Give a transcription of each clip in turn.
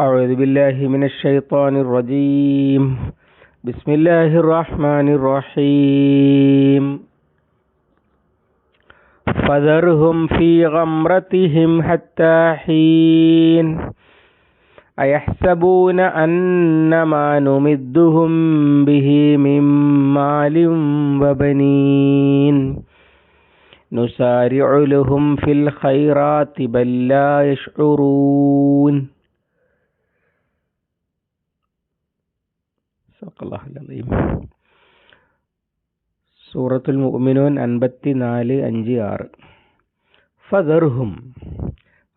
أعوذ بالله من الشيطان الرجيم. بسم الله الرحمن الرحيم. فذرهم في غمرتهم حتى حين. أيحسبون أن ما نمدهم به من مال وبنين. نسارع لهم في الخيرات بل لا يشعرون. സക്കല്ലാഹുലീം സൂറത്തുൽ മുഅ്മിനൂൻ അൻപത്തി നാല് അഞ്ച് ആറ്. ഫദർഹും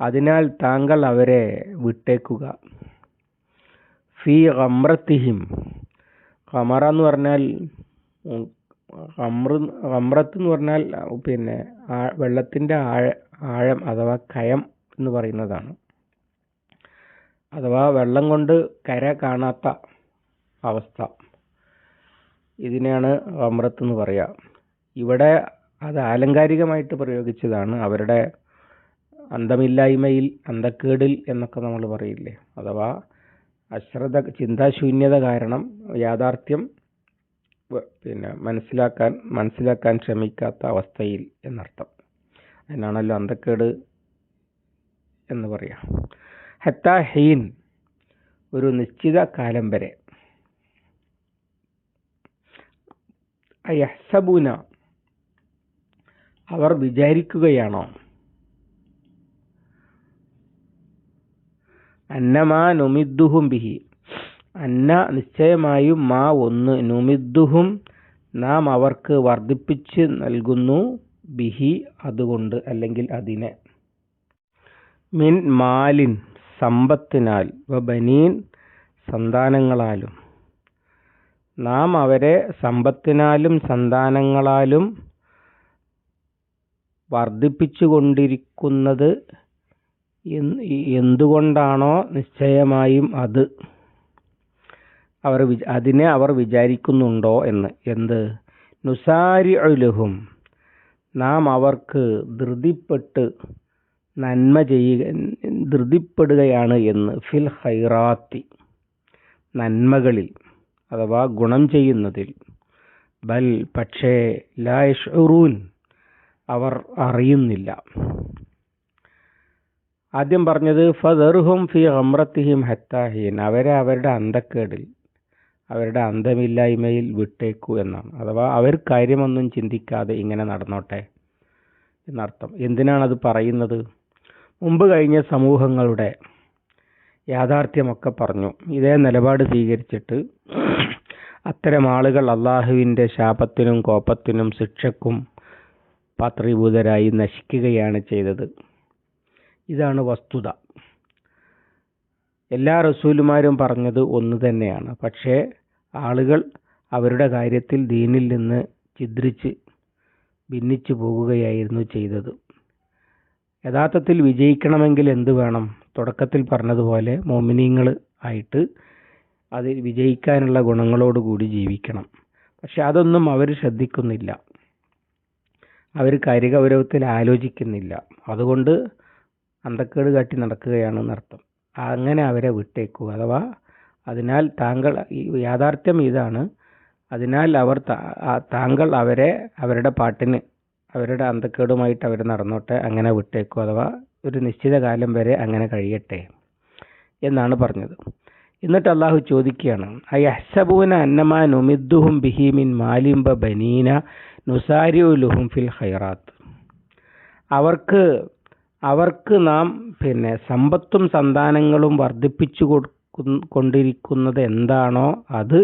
അതിനാൽ താങ്കൾ അവരെ വിട്ടേക്കുക. ഫി ഖമ്രത്തിഹിം ഖമറ എന്ന് പറഞ്ഞാൽ ഖമ്ര ഖമ്രത്ത് എന്ന് പറഞ്ഞാൽ പിന്നെ വെള്ളത്തിന്റെ ആഴ ആഴം അഥവാ കയം എന്ന് പറയുന്നതാണ്. അഥവാ വെള്ളം കൊണ്ട് കര കാണാത്ത അവസ്ഥ. ഇതിനെയാണ് അമൃത് എന്ന് പറയുക ഇവിടെ അത് ആലങ്കാരികമായിട്ട് പ്രയോഗിച്ചതാണ്. അവരുടെ അന്തമില്ലായ്മയിൽ അന്തക്കേടിൽ എന്നൊക്കെ നമ്മൾ പറയില്ലേ. അഥവാ അശ്രദ്ധ ചിന്താശൂന്യത കാരണം യാഥാർത്ഥ്യം പിന്നെ മനസ്സിലാക്കാൻ മനസ്സിലാക്കാൻ ശ്രമിക്കാത്ത അവസ്ഥയിൽ എന്നർത്ഥം. അതിനാണല്ലോ അന്തക്കേട് എന്ന് പറയാം. ഹത്ത ഹീൻ ഒരു നിശ്ചിത കാലം വരെ അയഹ്സബൂന. അവർ വിചാരിക്കുകയാണോ? അന്നമാ നുമിദ്ദുഹും ബിഹി. അന്ന നിശ്ചയമായും മാ ഒന്ന്. നുമിദ്ദുഹും നാം അവർക്ക് വർദ്ധിപ്പിച്ച് നൽകുന്നു ബിഹി അതുകൊണ്ട് അല്ലെങ്കിൽ അതിനെ. മിൻ മാലിൻ സമ്പത്തിനാൽ ബനീൻ സന്താനങ്ങളാലും. നാം അവരെ സമ്പത്തിനാലും സന്താനങ്ങളാലും വർദ്ധിപ്പിച്ചുകൊണ്ടിരിക്കുന്നത് കൊണ്ടിരിക്കുന്നത് എന്തുകൊണ്ടാണോ നിശ്ചയമായും അത്? അവർ അതിനെ അവർ വിചാരിക്കുന്നുണ്ടോ എന്ന്. എന്ത്? നുസാരി അഴുലഹും നാം അവർക്ക് ധൃതിപ്പെട്ട് നന്മ ചെയ്യുക ധൃതിപ്പെടുകയാണ് എന്ന്. ഫിൽ ഹൈറാത്തി നന്മകളിൽ. അഥവാ ഗുണം ചെയ്യുന്നതിൽ. ബൽ പക്ഷേ ലായഷൂൻ അവർ അറിയുന്നില്ല. ആദ്യം പറഞ്ഞത് ഫദർഹും ഫി അമ്രത്തിഹിം ഹത്താഹീൻ അവരെ അവരുടെ അന്തക്കേടിൽ അവരുടെ അന്തമില്ലായ്മയിൽ വിട്ടേക്കൂ എന്നാണ്. അഥവാ അവർ കാര്യമൊന്നും ചിന്തിക്കാതെ ഇങ്ങനെ നടന്നോട്ടെ എന്നർത്ഥം. എന്തിനാണത് പറയുന്നത്? മുമ്പ് കഴിഞ്ഞ സമൂഹങ്ങളുടെ യാഥാർത്ഥ്യമൊക്കെ പറഞ്ഞു. ഇതേ നിലപാട് സ്വീകരിച്ചിട്ട് അത്തരം ആളുകൾ അള്ളാഹുവിന്റെ ശാപത്തിനും കോപത്തിനും ശിക്ഷക്കും പാത്രീഭൂതരായി നശിക്കുകയാണ് ചെയ്തത്. ഇതാണ് വസ്തുത. എല്ലാ റസൂലുമാരും പറഞ്ഞത് ഒന്ന് തന്നെയാണ്. പക്ഷേ ആളുകൾ അവരുടെ കാര്യത്തിൽ ദീനിൽ നിന്ന് ചിദ്രിച്ച് ഭിന്നിച്ചു പോകുകയായിരുന്നു ചെയ്തത്. യഥാർത്ഥത്തിൽ വിജയിക്കണമെങ്കിൽ എന്ത് വേണം? തുടക്കത്തിൽ പറഞ്ഞതുപോലെ മോമിനിയങ്ങൾ ആയിട്ട് അതിൽ വിജയിക്കാനുള്ള ഗുണങ്ങളോട് കൂടി ജീവിക്കണം. പക്ഷെ അതൊന്നും അവർ ശ്രദ്ധിക്കുന്നില്ല. അവർ കാര്യഗൗരവത്തിൽ ആലോചിക്കുന്നില്ല. അതുകൊണ്ട് അന്തക്കേട് കാട്ടി നടക്കുകയാണ് എന്നർത്ഥം. അങ്ങനെ അവരെ വിട്ടേക്കുക അഥവാ അതിനാൽ താങ്കൾ ഈ യാഥാർത്ഥ്യം ഇതാണ്. അതിനാൽ അവർ താങ്കൾ അവരെ അവരുടെ പാട്ടിന് അവരുടെ അന്തക്കേടുമായിട്ട് അവർ നടന്നോട്ടെ അങ്ങനെ വിട്ടേക്കും. അഥവാ ഒരു നിശ്ചിത കാലം വരെ അങ്ങനെ കഴിയട്ടെ എന്നാണ് പറഞ്ഞത്. എന്നിട്ട് അള്ളാഹു ചോദിക്കുകയാണ് അയഹ്സബൂന അന്നമാ നുമിദ്ദുഹും ബിഹിമിൻ മാലിംബ ബനീന നുസാരിഹും ഫിൽ ഹൈറാത്ത് അവർക്ക് അവർക്ക് നാം പിന്നെ സമ്പത്തും സന്താനങ്ങളും വർദ്ധിപ്പിച്ചു കൊണ്ടിരിക്കുന്നത് എന്താണോ അത്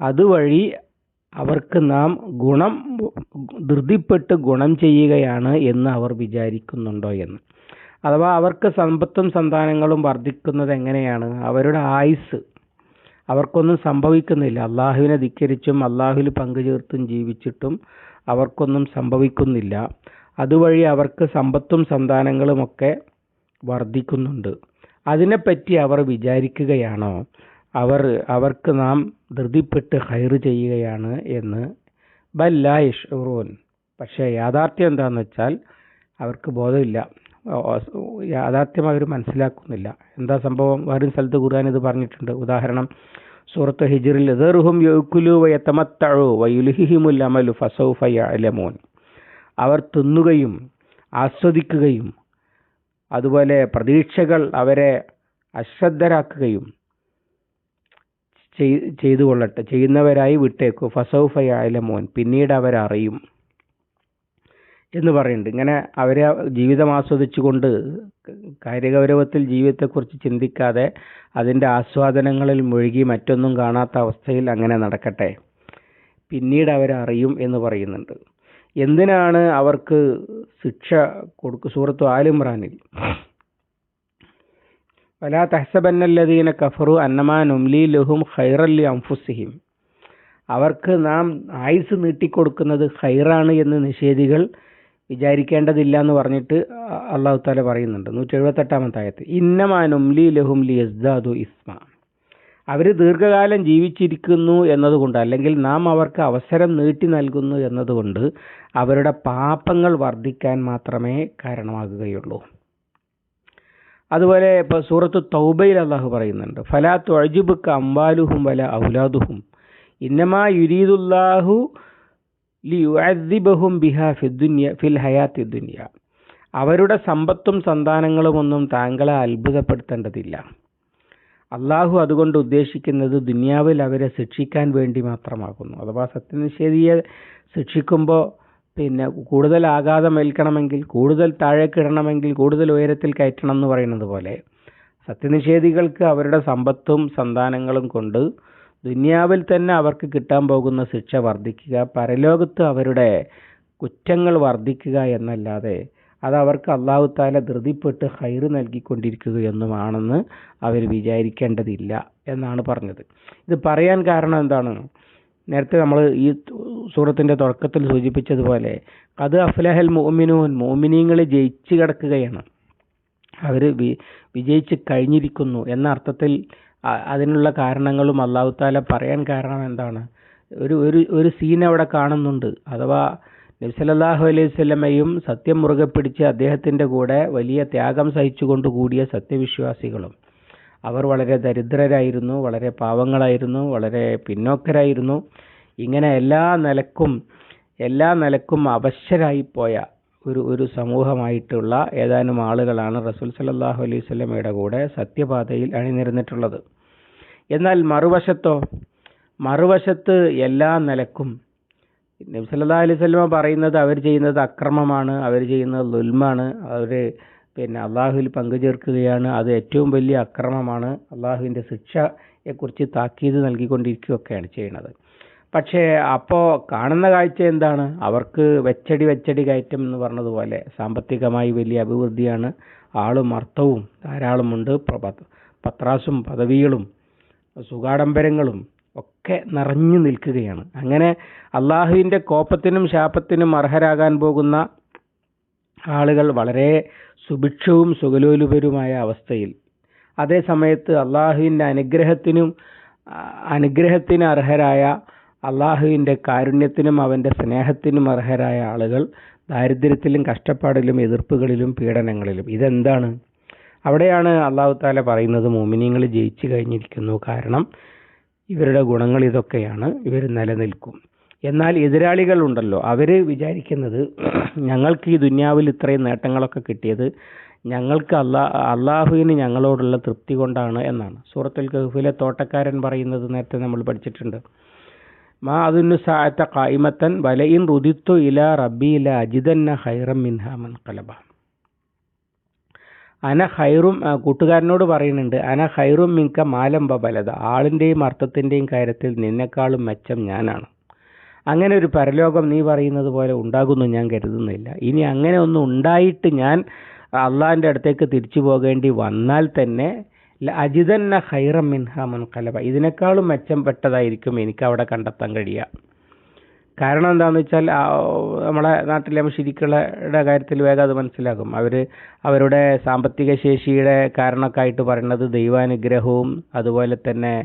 അതുവഴി അവർക്ക് നാം ഗുണം ധൃതിപ്പെട്ട് ഗുണം ചെയ്യുകയാണ് എന്ന് അവർ വിചാരിക്കുന്നുണ്ടോ എന്ന്. അഥവാ അവർക്ക് സമ്പത്തും സന്താനങ്ങളും വർദ്ധിക്കുന്നത് എങ്ങനെയാണ്? അവരുടെ ആയുസ് അവർക്കൊന്നും സംഭവിക്കുന്നില്ല. അള്ളാഹുവിനെ ധിക്കരിച്ചും അള്ളാഹുവിൽ പങ്കുചേർത്തും ജീവിച്ചിട്ടും അവർക്കൊന്നും സംഭവിക്കുന്നില്ല. അതുവഴി അവർക്ക് സമ്പത്തും സന്താനങ്ങളുമൊക്കെ വർദ്ധിക്കുന്നുണ്ട്. അതിനെപ്പറ്റി അവർ വിചാരിക്കുകയാണോ? അവർ അവർക്ക് നാം ധൃതിപ്പെട്ട് ഹൈർ ചെയ്യുകയാണ് എന്ന്. ബല്ല പക്ഷേ യാഥാർത്ഥ്യം എന്താണെന്ന് വെച്ചാൽ അവർക്ക് ബോധമില്ല. യാഥാർത്ഥ്യം അവർ മനസ്സിലാക്കുന്നില്ല. എന്താ സംഭവം? വേറൊരു സ്ഥലത്ത് ഖുർആൻ ഇത് പറഞ്ഞിട്ടുണ്ട്. ഉദാഹരണം സൂറത്ത് ഹിജറിൽ ദർഹും ഫസൗഫ അവർ തിന്നുകയും ആസ്വദിക്കുകയും അതുപോലെ പ്രതീക്ഷകൾ അവരെ അശ്രദ്ധരാക്കുകയും ചെയ്തു കൊള്ളട്ടെ ചെയ്യുന്നവരായി വിട്ടേക്കു. ഫസൗഫ യഅലമൂൻ. പിന്നീട് അവരറിയും. എന്ന് പറയുന്നുണ്ട്. ഇങ്ങനെ അവരെ ജീവിതം ആസ്വദിച്ചുകൊണ്ട് കാര്യഗൗരവത്തിൽ ജീവിതത്തെക്കുറിച്ച് ചിന്തിക്കാതെ അതിന്റെ ആസ്വാദനങ്ങളിൽ മുഴുകി മറ്റൊന്നും കാണാത്ത അവസ്ഥയിൽ അങ്ങനെ നടക്കട്ടെ. പിന്നീട് അവരറിയും എന്ന് പറയുന്നുണ്ട്. എന്തിനാണ് അവർക്ക് ശിക്ഷ കൊടുക്കു സൂറത്തു ആലിമ്രാനിൽ? വലാ തഹസബന്നല്ലദീന കഫറു അന്നമാ നുംലി ലഹും ഖൈറല്ലി അംഫുസിഹിം അവർക്ക് നാം ആയുസ് നീട്ടിക്കൊടുക്കുന്നത് ഹൈറാണ് എന്ന് നിഷേധികൾ വിചാരിക്കേണ്ടതില്ല എന്ന് പറഞ്ഞിട്ട് അള്ളാഹു താല പറയുന്നുണ്ട്. നൂറ്റി എഴുപത്തെട്ടാമത്തെ ആയത്ത് ഇന്നമാനുംലി ലഹും ലി യസ്ദാദു ഇസ്മ. അവർ ദീർഘകാലം ജീവിച്ചിരിക്കുന്നു എന്നതുകൊണ്ട് അല്ലെങ്കിൽ നാം അവർക്ക് അവസരം നീട്ടി നൽകുന്നു എന്നതുകൊണ്ട് അവരുടെ പാപങ്ങൾ വർദ്ധിക്കാൻ മാത്രമേ കാരണമാകുകയുള്ളൂ. അതുപോലെ ഇപ്പോൾ സൂറത്ത് തൗബയിൽ അള്ളാഹു പറയുന്നുണ്ട്. ഫലാ തൊഴജുബുക്ക് അംബാലുഹും വല ഔലാദുഹും. ഇന്നമാ യുരീദുല്ലാഹു ലിയുഅദ്ദിബഹും ബിഹ ഫിദ്ദുന്യ ഫിൽ ഹയാത്തി ദുനിയ. അവരുടെ സമ്പത്തും സന്താനങ്ങളുമൊന്നും താങ്കളെ അത്ഭുതപ്പെടുത്തേണ്ടതില്ല. അള്ളാഹു അതുകൊണ്ട് ഉദ്ദേശിക്കുന്നത് ദുനിയാവിൽ അവരെ ശിക്ഷിക്കാൻ വേണ്ടി മാത്രമാകുന്നു. അഥവാ സത്യനിഷേധിയെ ശിക്ഷിക്കുമ്പോൾ പിന്നെ കൂടുതൽ ആഘാതം ഏൽക്കണമെങ്കിൽ കൂടുതൽ താഴേക്കിടണമെങ്കിൽ കൂടുതൽ ഉയരത്തിൽ കയറ്റണം എന്ന് പറയുന്നത് പോലെ സത്യനിഷേധികൾക്ക് അവരുടെ സമ്പത്തും സന്താനങ്ങളും കൊണ്ട് ദുനിയാവിൽ തന്നെ അവർക്ക് കിട്ടാൻ പോകുന്ന ശിക്ഷ വർദ്ധിക്കുക പരലോകത്ത് അവരുടെ കുറ്റങ്ങൾ വർദ്ധിക്കുക എന്നല്ലാതെ അത് അവർക്ക് അള്ളാഹു താല ധൃതിപ്പെട്ട് ഹൈറ് നൽകിക്കൊണ്ടിരിക്കുകയൊന്നുമാണെന്ന് അവർ വിചാരിക്കേണ്ടതില്ല എന്നാണ് പറഞ്ഞത്. ഇത് പറയാൻ കാരണം എന്താണ്? നേരത്തെ നമ്മൾ ഈ സൂറത്തിന്റെ തുടക്കത്തിൽ സൂചിപ്പിച്ചതുപോലെ അത് അഫ്ലഹൽ മോമിനൂൻ മോമിനീങ്ങൾ ജയിച്ചു കിടക്കുകയാണ്. അവർ വിജയിച്ച് കഴിഞ്ഞിരിക്കുന്നു എന്ന അർത്ഥത്തിൽ അതിനുള്ള കാരണങ്ങളും അള്ളാഹു താല പറയാൻ കാരണം എന്താണ്? ഒരു ഒരു ഒരു സീൻ അവിടെ കാണുന്നുണ്ട്. അഥവാ നബ്സലല്ലാഹു അലൈഹി സ്വലമയും സത്യം മുറുകെ പിടിച്ച് അദ്ദേഹത്തിന്റെ കൂടെ വലിയ ത്യാഗം സഹിച്ചുകൊണ്ട് കൂടിയ സത്യവിശ്വാസികളും. അവർ വളരെ ദരിദ്രരായിരുന്നു വളരെ പാവങ്ങളായിരുന്നു വളരെ പിന്നോക്കരായിരുന്നു. ഇങ്ങനെ എല്ലാ നിലക്കും എല്ലാ നിലക്കും അവശരായി പോയ ഒരു ഒരു സമൂഹമായിട്ടുള്ള ഏതാനും ആളുകളാണ് റസൂൽ സല്ലാഹു അലൈഹി സ്വലമയുടെ കൂടെ സത്യപാതയിൽ അണിനിരന്നിട്ടുള്ളത്. എന്നാൽ മറുവശത്തോ മറുവശത്ത് എല്ലാ നിലക്കും നബി സല്ലാ അലൈഹി സ്വലമ പറയുന്നത് അവർ ചെയ്യുന്നത് അക്രമമാണ് അവർ ചെയ്യുന്നത് ലുൽമാണ് അവർ പിന്നെ അള്ളാഹുവിൽ പങ്കുചേർക്കുകയാണ് അത് ഏറ്റവും വലിയ അക്രമമാണ് അള്ളാഹുവിന്റെ ശിക്ഷയെക്കുറിച്ച് താക്കീത് നൽകിക്കൊണ്ടിരിക്കുകയൊക്കെയാണ് ചെയ്യുന്നത്. പക്ഷേ അപ്പോൾ കാണുന്ന കാഴ്ച എന്താണ്? അവർക്ക് വെച്ചടി വെച്ചടി കയറ്റം എന്ന് പറഞ്ഞതുപോലെ സാമ്പത്തികമായി വലിയ അഭിവൃദ്ധിയാണ്. ആളും അർത്ഥവും ധാരാളമുണ്ട്. പത്രാസും പദവികളും സുഖാഡംബരങ്ങളും ഒക്കെ നിറഞ്ഞു നിൽക്കുകയാണ്. അങ്ങനെ അള്ളാഹുവിന്റെ കോപ്പത്തിനും ശാപത്തിനും അർഹരാകാൻ പോകുന്ന ആളുകൾ വളരെ സുഭിക്ഷവും സുഖലോലുപരുമായ അവസ്ഥയിൽ. അതേ സമയത്ത് അള്ളാഹുവിന്റെ അനുഗ്രഹത്തിനും അനുഗ്രഹത്തിന് അർഹരായ അള്ളാഹുവിന്റെ കാരുണ്യത്തിനും അവന്റെ സ്നേഹത്തിനും അർഹരായ ആളുകൾ ദാരിദ്ര്യത്തിലും കഷ്ടപ്പാടിലും എതിർപ്പുകളിലും പീഡനങ്ങളിലും. ഇതെന്താണ്? അവിടെയാണ് അള്ളാഹു താല പറയുന്നത് മോമിനിയങ്ങൾ ജയിച്ചു കഴിഞ്ഞിരിക്കുന്നു. കാരണം ഇവരുടെ ഗുണങ്ങൾ ഇതൊക്കെയാണ്. ഇവർ നിലനിൽക്കും. എന്നാൽ എതിരാളികൾ ഉണ്ടല്ലോ. അവർ വിചാരിക്കുന്നത് ഞങ്ങൾക്ക് ഈ ദുന്യാവിൽ ഇത്രയും നേട്ടങ്ങളൊക്കെ കിട്ടിയത് ഞങ്ങൾക്ക് അള്ളാ അള്ളാഹുവിന് ഞങ്ങളോടുള്ള തൃപ്തി കൊണ്ടാണ് എന്നാണ്. സൂറത്തുൽ കഹ്ഫിലെ തോട്ടക്കാരൻ പറയുന്നത് നേരത്തെ നമ്മൾ പഠിച്ചിട്ടുണ്ട്. മാ സായത്ത കായ്മത്തൻ വലയിൻ റുദിത്തു ഇല റബ്ബി അജിതന്ന ഹൈറം മിൻഹാമൻ കലബ അന ഹൈറും കൂട്ടുകാരനോട് പറയുന്നുണ്ട് അന ഹൈറും മിങ്ക മാലംബ ബലത ആളിന്റെയും അർത്ഥത്തിന്റെയും കാര്യത്തിൽ നിന്നെക്കാളും മെച്ചം ഞാനാണ്. അങ്ങനെ ഒരു പരലോകം നീ പറയുന്നത് പോലെ ഉണ്ടാകുന്നു ഞാൻ കരുതുന്നില്ല. ഇനി അങ്ങനെ ഒന്നും ഉണ്ടായിട്ട് ഞാൻ അള്ളാഹിന്റെ അടുത്തേക്ക് തിരിച്ചു പോകേണ്ടി വന്നാൽ തന്നെ അജിതന്ന ഹൈറം മിൻഹാമൻ കലബ ഇതിനേക്കാളും മെച്ചപ്പെട്ടതായിരിക്കും എനിക്ക് അവിടെ കണ്ടെത്താൻ കഴിയുക. കാരണം എന്താണെന്ന് വെച്ചാൽ നമ്മളെ നാട്ടിലെ ശിരിക്കളുടെ കാര്യത്തിൽ വേഗം അത് മനസ്സിലാകും. അവർ അവരുടെ സാമ്പത്തിക ശേഷിയുടെ കാരണമൊക്കെ പറയുന്നത് ദൈവാനുഗ്രഹവും അതുപോലെ തന്നെ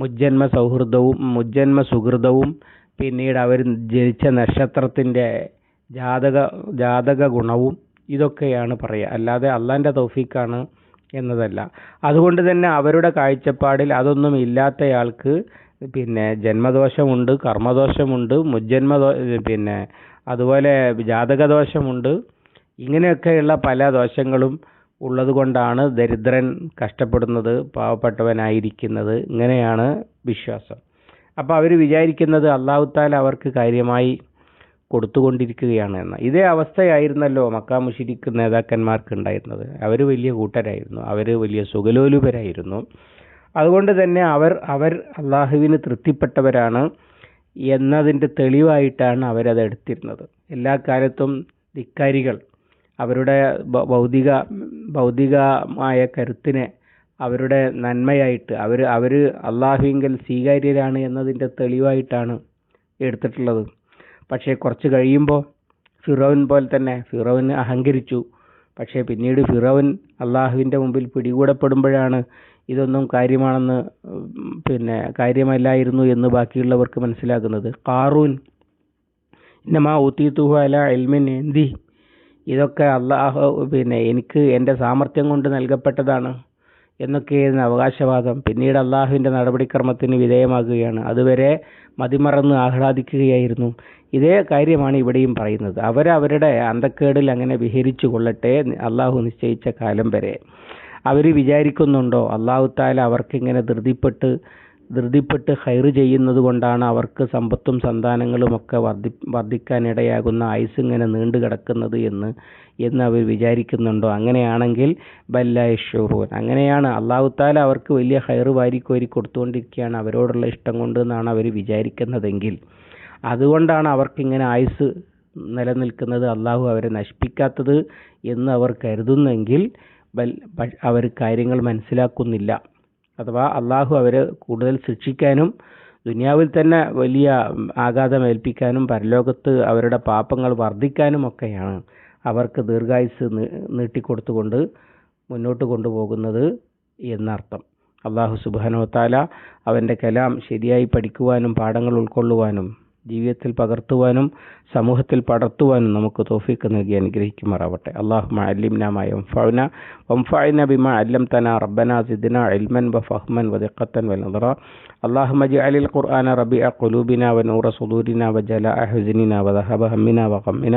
മുജ്ജന്മ സൗഹൃദവും മുജ്ജന്മ സുഹൃതവും പിന്നീട് അവർ ജനിച്ച നക്ഷത്രത്തിന്റെ ജാതക ജാതക ഗുണവും ഇതൊക്കെയാണ് പറയുക. അല്ലാതെ അള്ളാന്റെ തൗഫീഖാണ് എന്നതല്ല. അതുകൊണ്ട് തന്നെ അവരുടെ കാഴ്ചപ്പാടിൽ അതൊന്നും ഇല്ലാത്തയാൾക്ക് പിന്നെ ജന്മദോഷമുണ്ട് കർമ്മദോഷമുണ്ട് മുജ്ജന്മദോ പിന്നെ അതുപോലെ ജാതകദോഷമുണ്ട്. ഇങ്ങനെയൊക്കെയുള്ള പല ദോഷങ്ങളും ഉള്ളതുകൊണ്ടാണ് ദരിദ്രൻ കഷ്ടപ്പെടുന്നത് പാവപ്പെട്ടവനായിരിക്കുന്നത്. ഇങ്ങനെയാണ് വിശ്വാസം. അപ്പോൾ അവർ വിചാരിക്കുന്നത് അള്ളാഹുത്താൽ അവർക്ക് കാര്യമായി കൊടുത്തുകൊണ്ടിരിക്കുകയാണ് എന്ന. ഇതേ അവസ്ഥയായിരുന്നല്ലോ മക്ക മുഷിരിക്ക് നേതാക്കന്മാർക്ക് ഉണ്ടായിരുന്നത് അവർ വലിയ കൂട്ടരായിരുന്നു. അവർ വലിയ സുഖലോലുപരായിരുന്നു. അതുകൊണ്ട് തന്നെ അവർ അവർ അള്ളാഹുവിന് തൃപ്തിപ്പെട്ടവരാണ് എന്നതിന്റെ തെളിവായിട്ടാണ് അവരത് എടുത്തിരുന്നത്. എല്ലാ കാലത്തും ധിക്കാരികൾ അവരുടെ ഭൗതിക ഭൗതികമായ കരുത്തിനെ അവരുടെ നന്മയായിട്ട് അവർ അവർ അള്ളാഹുവിങ്കൽ സ്വീകാര്യരാണ് എന്നതിന്റെ തെളിവായിട്ടാണ് എടുത്തിട്ടുള്ളത്. പക്ഷേ കുറച്ച് കഴിയുമ്പോൾ ഫിറോൻ പോലെ തന്നെ ഫിറോൻ അഹങ്കരിച്ചു. പക്ഷേ പിന്നീട് ഫിറോൻ അള്ളാഹുവിന്റെ മുമ്പിൽ പിടികൂടപ്പെടുമ്പോഴാണ് ഇതൊന്നും കാര്യമാണെന്ന് പിന്നെ കാര്യമല്ലായിരുന്നു എന്ന് ബാക്കിയുള്ളവർക്ക് മനസ്സിലാകുന്നത്. കാറൂൻ ഇന്നമാ ഊത്തീത്തുഹു അല എൽമിൻ എന്തി ഇതൊക്കെ അള്ളാഹു പിന്നെ എനിക്ക് എന്റെ സാമർഥ്യം കൊണ്ട് നൽകപ്പെട്ടതാണ്. എന്നൊക്കെയായിരുന്നു അവകാശവാദം. പിന്നീട് അള്ളാഹുവിന്റെ നടപടിക്രമത്തിന് വിധേയമാകുകയാണ്. അതുവരെ മതിമറന്ന് ആഹ്ലാദിക്കുകയായിരുന്നു. ഇതേ കാര്യമാണ് ഇവിടെയും പറയുന്നത്. അവരവരുടെ അന്തക്കേടിൽ അങ്ങനെ വിഹരിച്ചു കൊള്ളട്ടെ അള്ളാഹു നിശ്ചയിച്ച കാലം വരെ. അവർ വിചാരിക്കുന്നുണ്ടോ അള്ളാഹു താല അവർക്കിങ്ങനെ ധൃതിപ്പെട്ട് ധൃതിപ്പെട്ട് ഹൈർ ചെയ്യുന്നത് കൊണ്ടാണ് അവർക്ക് സമ്പത്തും സന്താനങ്ങളുമൊക്കെ വർദ്ധി വർദ്ധിക്കാനിടയാകുന്ന ആയുസ് ഇങ്ങനെ നീണ്ടു കിടക്കുന്നത് എന്ന് എന്ന് അവർ വിചാരിക്കുന്നുണ്ടോ? അങ്ങനെയാണെങ്കിൽ ബല്ലായഷൂറൂൻ അങ്ങനെയാണ് അള്ളാഹു താല അവർക്ക് വലിയ ഹൈർ വാരിക്കോരി കൊടുത്തുകൊണ്ടിരിക്കുകയാണ്. അവരോടുള്ള ഇഷ്ടം കൊണ്ട് എന്നാണ് അവർ വിചാരിക്കുന്നതെങ്കിൽ. അതുകൊണ്ടാണ് അവർക്കിങ്ങനെ ആയുസ് നിലനിൽക്കുന്നത് അള്ളാഹു അവരെ നശിപ്പിക്കാത്തത് എന്ന് അവർ കരുതുന്നെങ്കിൽ അവർ കാര്യങ്ങൾ മനസ്സിലാക്കുന്നില്ല. അഥവാ അള്ളാഹു അവരെ കൂടുതൽ ശിക്ഷിക്കാനും ദുനിയാവിൽ തന്നെ വലിയ ആഘാതം ഏൽപ്പിക്കാനും പരലോകത്ത് അവരുടെ പാപങ്ങൾ വർദ്ധിക്കാനുമൊക്കെയാണ് അവർക്ക് ദീർഘായുസ് നീട്ടിക്കൊടുത്തുകൊണ്ട് മുന്നോട്ട് കൊണ്ടുപോകുന്നത് എന്നർത്ഥം. അള്ളാഹു സുബാനോ താല അവന്റെ കലാം ശരിയായി പഠിക്കുവാനും പാഠങ്ങൾ ഉൾക്കൊള്ളുവാനും ജീവിതത്തിൽ പകർത്തുവാനും സമൂഹത്തിൽ പടർത്തുവാനും നമുക്ക് തോഫിക്ക് നൽകി അനുഗ്രഹിക്കുമാറാവട്ടെ അള്ളാഹു നമായ മംഫന വംഫന ബിമ അല്ലം തന റബ്ബന സിദ്ദിന അൽമൻ വ ഫഹ്മൻ വദിഖത്തൻ വൽ നദറ അള്ളാഹു മജി അലിൽ ഖുർആന റബി അ കുലൂബിന വ നൂറ സുദൂരിന വ ജല അഹുസിന വ ദഹബ ഹമ്മിന വ ഖമ്മിന